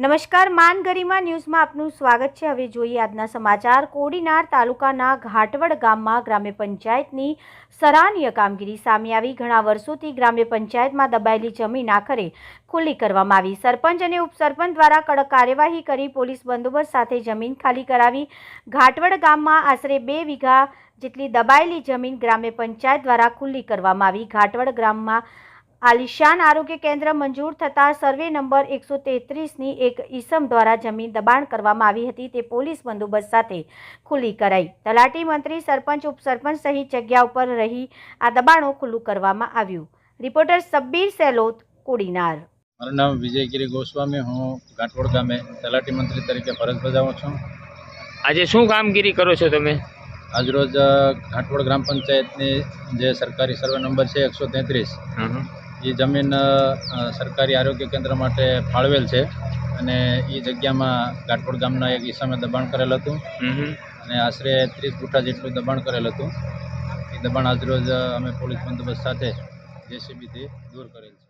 નમસ્કાર માન ગરિમા ન્યૂઝમાં આપનું સ્વાગત છે. હવે જોઈએ આજના સમાચાર. કોડીનાર તાલુકાના ઘાટવડ ગામમાં ગ્રામ્ય પંચાયતની સરાહનીય કામગીરી સામે આવી. ઘણા વર્ષોથી ગ્રામ્ય પંચાયતમાં દબાયેલી જમીન આખરે ખુલ્લી કરવામાં આવી. સરપંચ અને ઉપસરપંચ દ્વારા કડક કાર્યવાહી કરી પોલીસ બંદોબસ્ત સાથે જમીન ખાલી કરાવી. ઘાટવડ ગામમાં આશરે બે વીઘા જેટલી દબાયેલી જમીન ગ્રામ્ય પંચાયત દ્વારા ખુલ્લી કરવામાં આવી. ઘાટવડ ગ્રામમાં આલિશાન આરોગ્ય કેન્દ્ર મંજૂર થતાં સર્વે નંબર એકસો તેત્રીસની એક ઈસમ દ્વારા જમીન દબાણ કરવામાં આવી હતી. તે પોલીસ બંદોબસ્ત સાથે ખુલ્લી કરાઈ. તલાટી મંત્રી સરપંચ ઉપસરપંચ સહિત જગ્યા ઉપર રહી આ દબાણો ખુલ્લું કરવામાં આવ્યું. રિપોર્ટર સબ્બીર સેલોત કોડીનાર. મારું નામ વિજયગીરી ગોસ્વામી. હું ઘાટવડ ગામે તલાટી મંત્રી તરીકે ફરજ બજાવું છું. આજે શું કામગીરી કરો છો તમે? આજરોજ ઘાટવડ ગ્રામ પંચાયતની જે સરકારી સર્વે નંબર છે એકસો તેત્રીસ એ જમીન સરકારી આરોગ્ય કેન્દ્ર માટે ફાળવેલ છે અને એ જગ્યામાં ઘાટવડ ગામના એક ઈસામે દબાણ કરેલ હતું. અને આશરે ત્રીસ ગુઠા જેટલું દબાણ કરેલ હતું. એ દબાણ આજરોજ અમે પોલીસ બંદોબસ્ત સાથે જેસીબીથી દૂર કરેલ છે.